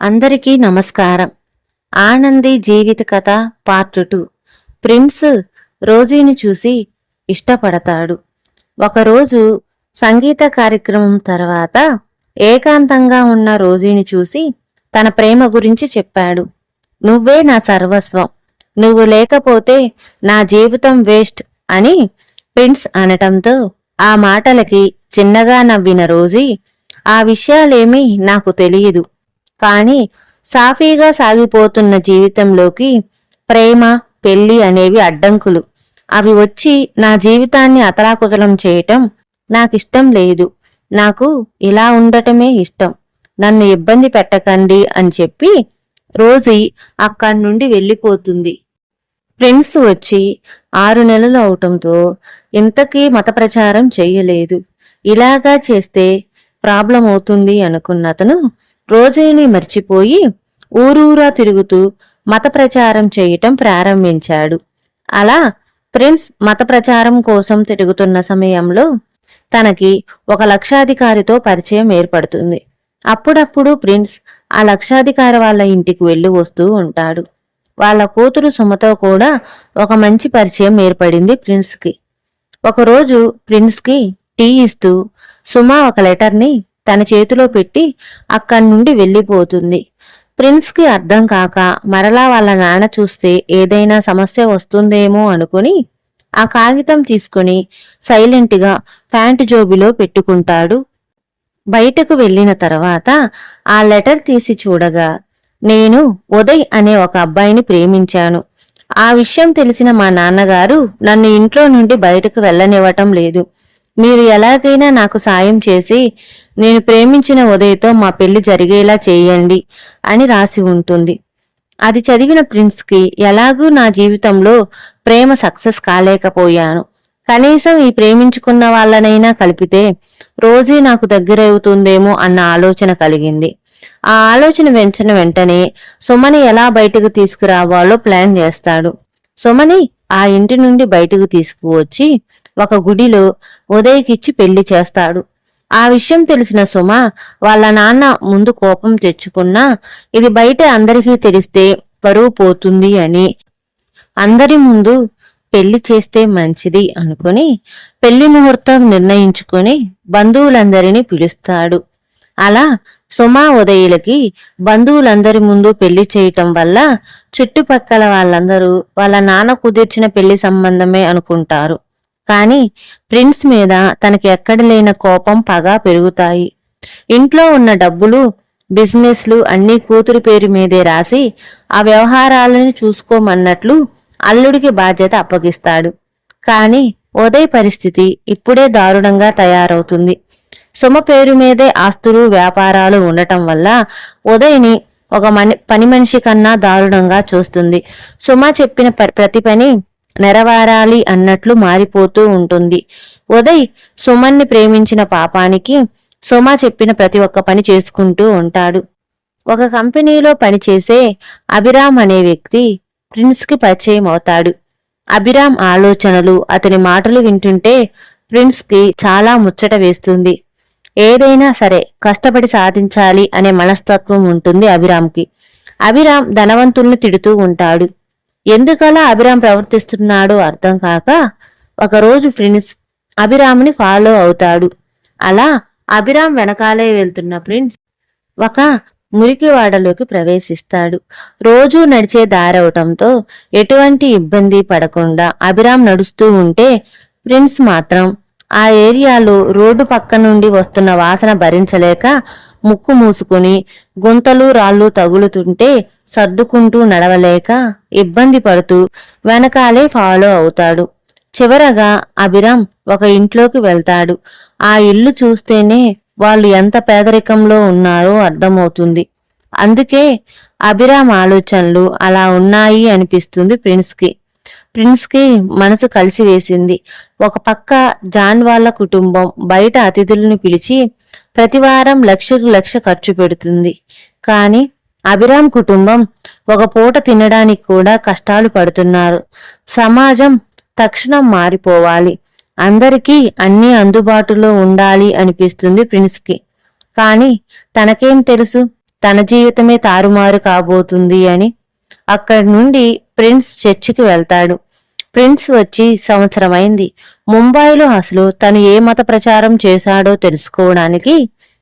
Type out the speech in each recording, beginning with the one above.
అందరికీ నమస్కారం. ఆనంది జీవిత కథ పార్ట్ టూ. ప్రిన్స్ రోజీని చూసి ఇష్టపడతాడు. ఒకరోజు సంగీత కార్యక్రమం తర్వాత ఏకాంతంగా ఉన్న రోజీని చూసి తన ప్రేమ గురించి చెప్పాడు. నువ్వే నా సర్వస్వం. నువ్వు లేకపోతే నా జీవితం వేస్ట్ అని ప్రిన్స్ అనటంతో ఆ మాటలకి చిన్నగా నవ్విన రోజీ ఆ విషయాలేమీ నాకు తెలియదు. కానీ సాఫీగా సాగిపోతున్న జీవితంలోకి ప్రేమ పెళ్ళి అనేవి అడ్డంకులు. అవి వచ్చి నా జీవితాన్ని అతలాకుతలం చేయటం నాకిష్టం లేదు. నాకు ఇలా ఉండటమే ఇష్టం. నన్ను ఇబ్బంది పెట్టకండి అని చెప్పి రోజీ అక్కడి నుండి వెళ్ళిపోతుంది. ఫ్రెండ్స్ వచ్చి ఆరు నెలలు అవటంతో ఇంతకీ మత ప్రచారం చేయలేదు. ఇలాగా చేస్తే ప్రాబ్లం అవుతుంది అనుకున్న అతను రోజీని మర్చిపోయి ఊరూరా తిరుగుతూ మత ప్రచారం చేయటం ప్రారంభించాడు. అలా ప్రిన్స్ మత ప్రచారం కోసం తిరుగుతున్న సమయంలో తనకి ఒక లక్షాధికారితో పరిచయం ఏర్పడుతుంది. అప్పుడప్పుడు ప్రిన్స్ ఆ లక్షాధికారి వాళ్ళ ఇంటికి వెళ్ళి వస్తూ ఉంటాడు. వాళ్ళ కూతురు సుమతో కూడా ఒక మంచి పరిచయం ఏర్పడింది ప్రిన్స్కి. ఒకరోజు ప్రిన్స్కి టీ ఇస్తూ సుమ ఒక లెటర్ని తన చేతిలో పెట్టి అక్కడి నుండి వెళ్ళిపోతుంది. ప్రిన్స్కి అర్థం కాక మరలా వాళ్ళ నాన్న చూస్తే ఏదైనా సమస్య వస్తుందేమో అనుకుని ఆ కాగితం తీసుకుని సైలెంట్గా ప్యాంటు జోబిలో పెట్టుకుంటాడు. బయటకు వెళ్ళిన తర్వాత ఆ లెటర్ తీసి చూడగా నేను ఉదయ్ అనే ఒక అబ్బాయిని ప్రేమించాను. ఆ విషయం తెలిసిన మా నాన్నగారు నన్ను ఇంట్లో నుండి బయటకు వెళ్ళనివ్వటం లేదు. మీరు ఎలాగైనా నాకు సాయం చేసి నేను ప్రేమించిన ఉదయతో మా పెళ్ళి జరిగేలా చేయండి అని రాసి ఉంటుంది. అది చదివిన ప్రిన్స్కి ఎలాగూ నా జీవితంలో ప్రేమ సక్సెస్ కాలేకపోయాను. కనీసం ఈ ప్రేమించుకున్న వాళ్ళనైనా కలిపితే రోజీ నాకు దగ్గరవుతుందేమో అన్న ఆలోచన కలిగింది. ఆ ఆలోచన వెంచిన వెంటనే సుమని ఎలా బయటకు తీసుకురావాలో ప్లాన్ చేస్తాడు. సుమని ఆ ఇంటి నుండి బయటకు తీసుకువచ్చి ఒక గుడిలో ఉదయకిచ్చి పెళ్ళి చేస్తాడు. ఆ విషయం తెలిసిన సుమ వాళ్ళ నాన్న ముందు కోపం తెచ్చుకున్నా ఇది బయట అందరికీ తెలిస్తే పరువు పోతుంది అని అందరి ముందు పెళ్ళి చేస్తే మంచిది అనుకుని పెళ్ళి ముహూర్తం నిర్ణయించుకుని బంధువులందరినీ పిలుస్తాడు. అలా సుమా ఉదయులకి బంధువులందరి ముందు పెళ్ళి చేయటం వల్ల చుట్టుపక్కల వాళ్ళందరూ వాళ్ళ నాన్న కుదిర్చిన పెళ్ళి సంబంధమే అనుకుంటారు. కానీ ప్రిన్స్ మీద తనకి ఎక్కడ కోపం పగ పెరుగుతాయి. ఇంట్లో ఉన్న డబ్బులు బిజినెస్లు అన్నీ కూతురి పేరు మీదే రాసి ఆ వ్యవహారాలను చూసుకోమన్నట్లు అల్లుడికి బాధ్యత అప్పగిస్తాడు. కానీ ఉదయ్ పరిస్థితి ఇప్పుడే దారుణంగా తయారవుతుంది. సుమ పేరు మీదే ఆస్తులు వ్యాపారాలు ఉండటం వల్ల ఉదయ్ని ఒక మని పని మనిషి కన్నా దారుణంగా చూస్తుంది. సుమ చెప్పిన ప్రతి పని నెరవేరాలి అన్నట్లు మారిపోతూ ఉంటుంది. ఉదయ్ సుమన్ని ప్రేమించిన పాపానికి సుమ చెప్పిన ప్రతి ఒక్క పని చేసుకుంటూ ఉంటాడు. ఒక కంపెనీలో పనిచేసే అభిరామ్ అనే వ్యక్తి ప్రిన్స్కి పరిచయం అవుతాడు. అభిరామ్ ఆలోచనలు అతని మాటలు వింటుంటే ప్రిన్స్కి చాలా ముచ్చట వేస్తుంది. ఏదైనా సరే కష్టపడి సాధించాలి అనే మనస్తత్వం ఉంటుంది అభిరామ్కి. అభిరామ్ ధనవంతుల్ని తిడుతూ ఉంటాడు. ఎందుకలా అభిరామ్ ప్రవర్తిస్తున్నాడో అర్థం కాక ఒకరోజు ప్రిన్స్ అభిరామ్ని ఫాలో అవుతాడు. అలా అభిరామ్ వెనకాలే వెళ్తున్న ప్రిన్స్ ఒక మురికివాడలోకి ప్రవేశిస్తాడు. రోజూ నడిచే దారవటంతో ఎటువంటి ఇబ్బంది పడకుండా అభిరామ్ నడుస్తూ ఉంటే ప్రిన్స్ మాత్రం ఆ ఏరియాలో రోడ్డు పక్క నుండి వస్తున్న వాసన భరించలేక ముక్కు మూసుకుని గుంతలు రాళ్ళు తగులుతుంటే సర్దుకుంటూ నడవలేక ఇబ్బంది పడుతూ వెనకాలే ఫాలో అవుతాడు. చివరగా అభిరామ్ ఒక ఇంట్లోకి వెళ్తాడు. ఆ ఇల్లు చూస్తేనే వాళ్ళు ఎంత పేదరికంలో ఉన్నారో అర్థమవుతుంది. అందుకే అభిరామ్ ఆలోచనలు అలా ఉన్నాయి అనిపిస్తుంది ప్రిన్స్కి. ప్రిన్స్కి మనసు కలిసి వేసింది. ఒక పక్క జాన్ వాళ్ళ కుటుంబం బయట అతిథులను పిలిచి ప్రతివారం లక్షకు లక్ష ఖర్చు పెడుతుంది. కానీ అభిరామ్ కుటుంబం ఒక పూట తినడానికి కూడా కష్టాలు పడుతున్నారు. సమాజం తక్షణం మారిపోవాలి. అందరికీ అన్నీ అందుబాటులో ఉండాలి అనిపిస్తుంది ప్రిన్స్కి. కానీ తనకేం తెలుసు? తన జీవితమే తారుమారు కాబోతుంది అని. అక్కడి నుండి ప్రిన్స్ చర్చికి వెళ్తాడు. ప్రిన్స్ వచ్చి సంవత్సరమైంది. ముంబైలో అసలు తను ఏ మత ప్రచారం చేశాడో తెలుసుకోవడానికి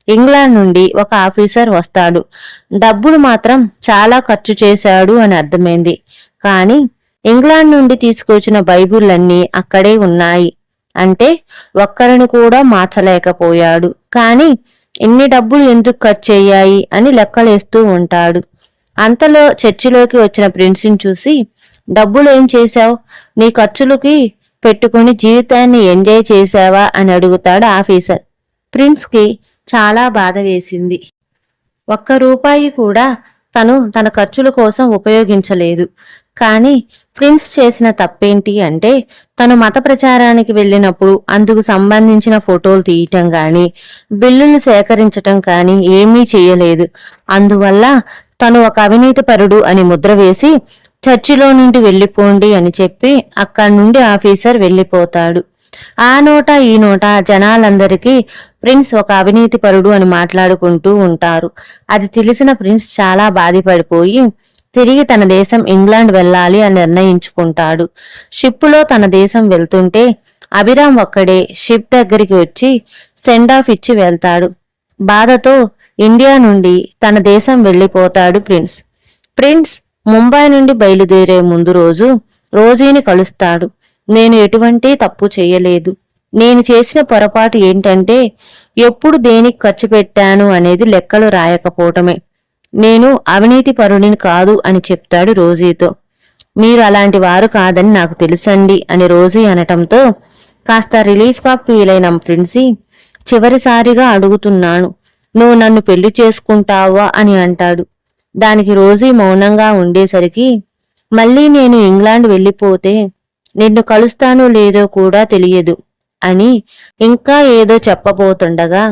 ఇంగ్లాండ్ నుండి ఒక ఆఫీసర్ వస్తాడు. డబ్బులు మాత్రం చాలా ఖర్చు చేశాడు అని అర్థమైంది. కానీ ఇంగ్లాండ్ నుండి తీసుకొచ్చిన బైబిళ్ళన్నీ అక్కడే ఉన్నాయి. అంటే ఒక్కరిని కూడా మార్చలేకపోయాడు. కానీ ఇన్ని డబ్బులు ఎందుకు ఖర్చు అయ్యాయి అని లెక్కలేస్తూ ఉంటాడు. అంతలో చర్చిలోకి వచ్చిన ప్రిన్స్ని చూసి డబ్బులు ఏం చేశావు? నీ ఖర్చులకి పెట్టుకుని జీవితాన్ని ఎంజాయ్ చేశావా? అని అడుగుతాడు ఆఫీసర్. ప్రిన్స్కి చాలా బాధ వేసింది. ఒక్క రూపాయి కూడా తను తన ఖర్చుల కోసం ఉపయోగించలేదు. కానీ ప్రిన్స్ చేసిన తప్పేంటి అంటే తను మత ప్రచారానికి వెళ్ళినప్పుడు అందుకు సంబంధించిన ఫోటోలు తీయటం కానీ బిల్లులు సేకరించటం కానీ ఏమీ చేయలేదు. అందువల్ల తను ఒక అవినీతిపరుడు అని ముద్ర వేసి చర్చిలో నుండి వెళ్ళిపోండి అని చెప్పి అక్కడి నుండి ఆఫీసర్ వెళ్ళిపోతాడు. ఆ నోట ఈ నోట జనాలందరికీ ప్రిన్స్ ఒక అవినీతిపరుడు అని మాట్లాడుకుంటూ ఉంటారు. అది తెలిసిన ప్రిన్స్ చాలా బాధపడిపోయి తిరిగి తన దేశం ఇంగ్లాండ్ వెళ్ళాలి అని నిర్ణయించుకుంటాడు. షిప్పులో తన దేశం వెళ్తుంటే అభిరామ్ ఒక్కడే షిప్ దగ్గరికి వచ్చి సెండ్ ఆఫ్ ఇచ్చి వెళ్తాడు. బాధతో ఇండియా నుండి తన దేశం వెళ్ళిపోతాడు ప్రిన్స్. ప్రిన్స్ ముంబై నుండి బయలుదేరే ముందు రోజు రోజీని కలుస్తాడు. నేను ఎటువంటి తప్పు చేయలేదు. నేను చేసిన పొరపాటు ఏంటంటే ఎప్పుడు దేనికి ఖర్చు పెట్టాను అనేది లెక్కలు రాయకపోవటమే. నేను అవినీతి పరుడిని కాదు అని చెప్తాడు రోజీతో. మీరు అలాంటి వారు కాదని నాకు తెలుసండి అని రోజీ అనటంతో కాస్త రిలీఫ్గా ఫీల్ అయిన ఫ్రెండ్సీ చివరిసారిగా అడుగుతున్నాను. నువ్వు నన్ను పెళ్ళి చేసుకుంటావా? అని అంటాడు. దానికి రోజీ మౌనంగా ఉండేసరికి మళ్ళీ నేను ఇంగ్లాండ్ వెళ్ళిపోతే నిన్ను కలుస్తానో లేదో కూడా తెలియదు అని ఇంకా ఏదో చెప్పబోతుండగా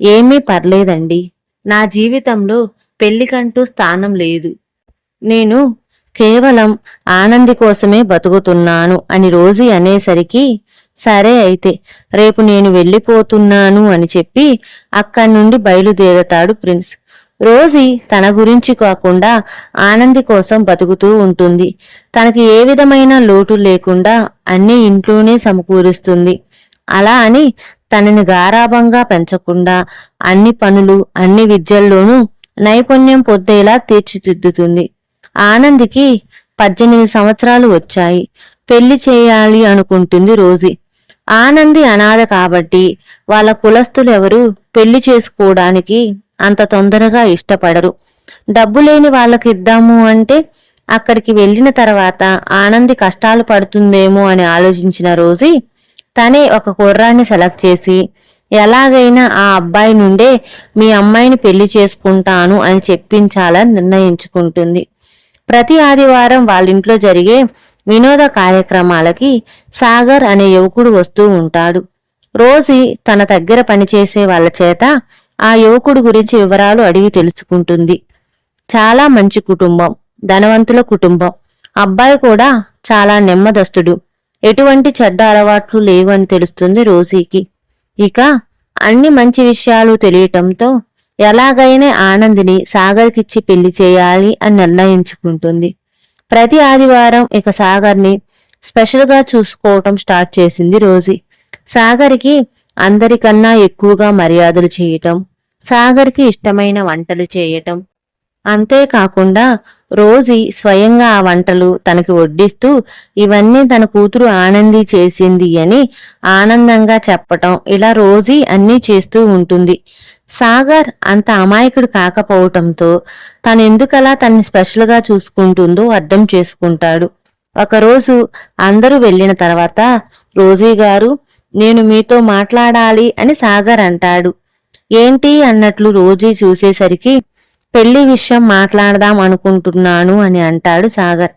ఏమీ పర్లేదండి. నా జీవితంలో పెళ్ళికంటూ స్థానం లేదు. నేను కేవలం ఆనంది కోసమే బతుకుతున్నాను అని రోజీ అనేసరికి సరే అయితే రేపు నేను వెళ్ళిపోతున్నాను అని చెప్పి అక్కడి నుండి బయలుదేరతాడు ప్రిన్స్. రోజీ తన గురించి కాకుండా ఆనంది కోసం బతుకుతూ ఉంటుంది. తనకి ఏ విధమైన లోటు లేకుండా అన్ని ఇంట్లోనే సమకూరుస్తుంది. అలా అని తనని గారాభంగా పెంచకుండా అన్ని పనులు అన్ని విద్యల్లోనూ నైపుణ్యం పొందేలా తీర్చిదిద్దుతుంది. ఆనందికి పద్దెనిమిది సంవత్సరాలు వచ్చాయి. పెళ్ళి చేయాలి అనుకుంటుంది రోజీ. ఆనంది అనాథ కాబట్టి వాళ్ళ కులస్తులెవరూ ఎవరు పెళ్ళి చేసుకోవడానికి అంత తొందరగా ఇష్టపడరు. డబ్బు లేని వాళ్ళకి ఇద్దాము అంటే అక్కడికి వెళ్ళిన తర్వాత ఆనంది కష్టాలు పడుతుందేమో అని ఆలోచించిన రోజీ తనే ఒక కుర్రాన్ని సెలెక్ట్ చేసి ఎలాగైనా ఆ అబ్బాయి నుండే మీ అమ్మాయిని పెళ్ళి చేసుకుంటాను అని చెప్పించాలని నిర్ణయించుకుంటుంది. ప్రతి ఆదివారం వాళ్ళింట్లో జరిగే వినోద కార్యక్రమాలకి సాగర్ అనే యువకుడు వస్తూ ఉంటాడు. రోజీ తన దగ్గర పనిచేసే వాళ్ళ చేత ఆ యువకుడు గురించి వివరాలు అడిగి తెలుసుకుంటుంది. చాలా మంచి కుటుంబం ధనవంతుల కుటుంబం. అబ్బాయి కూడా చాలా నెమ్మదస్తుడు. ఎటువంటి చెడ్డ అలవాట్లు లేవని తెలుస్తుంది రోజీకి ఇక అన్ని మంచి విషయాలు తెలియటంతో ఎలాగైనా ఆనందిని సాగర్కిచ్చి పెళ్ళి చేయాలి అని నిర్ణయించుకుంటుంది. ప్రతి ఆదివారం ఇక సాగర్ని స్పెషల్గా చూసుకోవటం స్టార్ట్ చేసింది రోజీ సాగర్కి అందరికన్నా ఎక్కువగా మర్యాదలు చేయటం సాగర్కి ఇష్టమైన వంటలు చేయటం. అంతేకాకుండా రోజీ స్వయంగా ఆ వంటలు తనకి వడ్డిస్తూ ఇవన్నీ తన కూతురు ఆనంది చేసింది అని ఆనందంగా చెప్పటం ఇలా రోజీ అన్నీ చేస్తూ ఉంటుంది. సాగర్ అంత అమాయకుడు కాకపోవటంతో తనెందుకలా తన్ని స్పెషల్గా చూసుకుంటుందో అర్థం చేసుకుంటాడు. ఒకరోజు అందరూ వెళ్ళిన తర్వాత రోజీ గారు నేను మీతో మాట్లాడాలి అని సాగర్ అంటాడు. ఏంటి అన్నట్లు రోజీ చూసేసరికి పెళ్ళి విషయం మాట్లాడదాం అనుకుంటున్నాను అని అంటాడు సాగర్.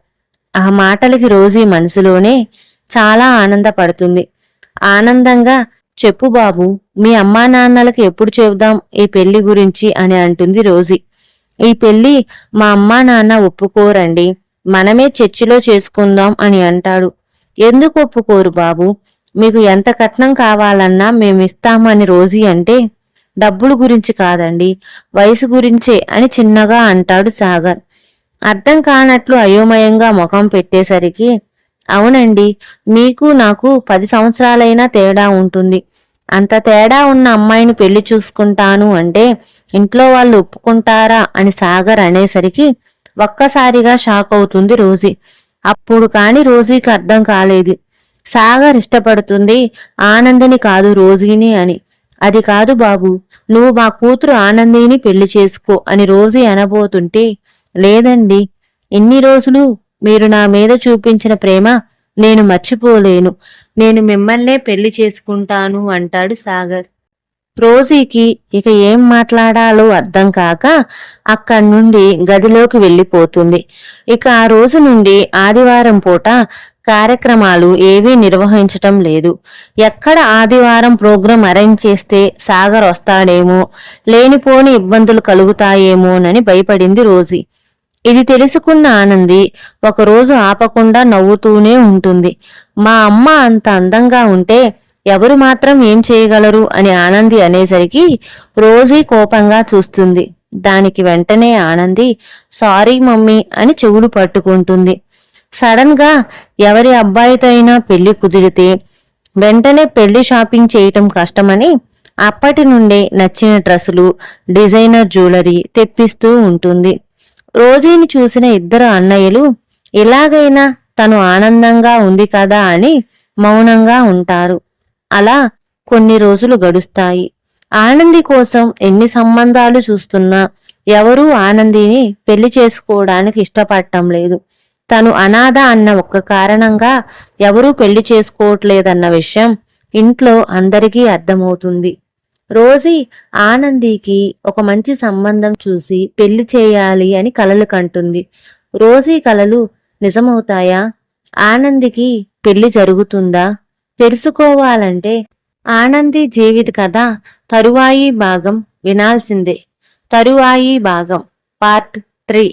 ఆ మాటలకి రోజీ మనసులోనే చాలా ఆనందపడుతుంది. ఆనందంగా చెప్పు బాబు మీ అమ్మా నాన్నలకు ఎప్పుడు చెబుదాం ఈ పెళ్ళి గురించి అని అంటుంది రోజీ. ఈ పెళ్ళి మా అమ్మా నాన్న ఒప్పుకోరండి. మనమే చర్చిలో చేసుకుందాం అని అంటాడు. ఎందుకు ఒప్పుకోరు బాబు? మీకు ఎంత కట్నం కావాలన్నా మేమిస్తామని రోజీ అంటే డబ్బులు గురించి కాదండి వయసు గురించే అని చిన్నగా అంటాడు సాగర్. అర్థం కానట్లు అయోమయంగా ముఖం పెట్టేసరికి అవునండి మీకు నాకు పది సంవత్సరాలైనా తేడా ఉంటుంది. అంత తేడా ఉన్న అమ్మాయిని పెళ్ళి చూసుకుంటాను అంటే ఇంట్లో వాళ్ళు ఒప్పుకుంటారా అని సాగర్ అనేసరికి ఒక్కసారిగా షాక్ అవుతుంది రోజీ. అప్పుడు కాని రోజీకి అర్థం కాలేదు. సాగర్ ఇష్టపడుతుంది ఆనందిని కాదు రోజీని అని. అది కాదు బాబు నువ్వు మా కూతురు ఆనందిని పెళ్ళి చేసుకో అని రోజీ అనబోతుంటే లేదండి ఇన్ని రోజులు మీరు నా మీద చూపించిన ప్రేమ నేను మర్చిపోలేను. నేను మిమ్మల్నే పెళ్ళి చేసుకుంటాను అంటాడు సాగర్. రోజీకి ఇక ఏం మాట్లాడాలో అర్థం కాక అక్కడి నుండి గదిలోకి వెళ్ళిపోతుంది. ఇక ఆ రోజు నుండి ఆదివారం పూట కార్యక్రమాలు ఏవీ నిర్వహించటం లేదు. ఎక్కడ ఆదివారం ప్రోగ్రాం అరేంజ్ చేస్తే సాగర్ వస్తాడేమో లేనిపోని ఇబ్బందులు కలుగుతాయేమోనని భయపడింది రోజీ. ఇది తెలుసుకున్న ఆనంది ఒకరోజు ఆపకుండా నవ్వుతూనే ఉంటుంది. మా అమ్మ అంత అందంగా ఉంటే ఎవరు మాత్రం ఏం చేయగలరు అని ఆనంది అనేసరికి రోజీ కోపంగా చూస్తుంది. దానికి వెంటనే ఆనంది సారీ మమ్మీ అని చెవులు పట్టుకుంటుంది. సడన్గా ఎవరి అబ్బాయితో అయినా పెళ్ళి కుదిరితే వెంటనే పెళ్ళి షాపింగ్ చేయటం కష్టమని అప్పటి నుండే నచ్చిన డ్రెస్సులు డిజైనర్ జ్యువెలరీ తెప్పిస్తూ ఉంటుంది. రోజీని చూసిన ఇద్దరు అన్నయ్యలు ఎలాగైనా తను ఆనందంగా ఉంది కదా అని మౌనంగా ఉంటారు. అలా కొన్ని రోజులు గడుస్తాయి. ఆనంది కోసం ఎన్ని సంబంధాలు చూస్తున్నా ఎవరూ ఆనందిని పెళ్ళి చేసుకోవడానికి ఇష్టపడటం లేదు. తను అనాథ అన్న ఒక్క కారణంగా ఎవరూ పెళ్ళి చేసుకోవట్లేదన్న విషయం ఇంట్లో అందరికీ అర్థమవుతుంది. రోజీ ఆనందికి ఒక మంచి సంబంధం చూసి పెళ్ళి చేయాలి అని కలలు కంటుంది. రోజీ కలలు నిజమవుతాయా? ఆనందికి పెళ్ళి జరుగుతుందా? తెలుసుకోవాలంటే ఆనంది జీవిత కథ తరువాయి భాగం వినాల్సిందే. తరువాయి భాగం పార్ట్ త్రీ.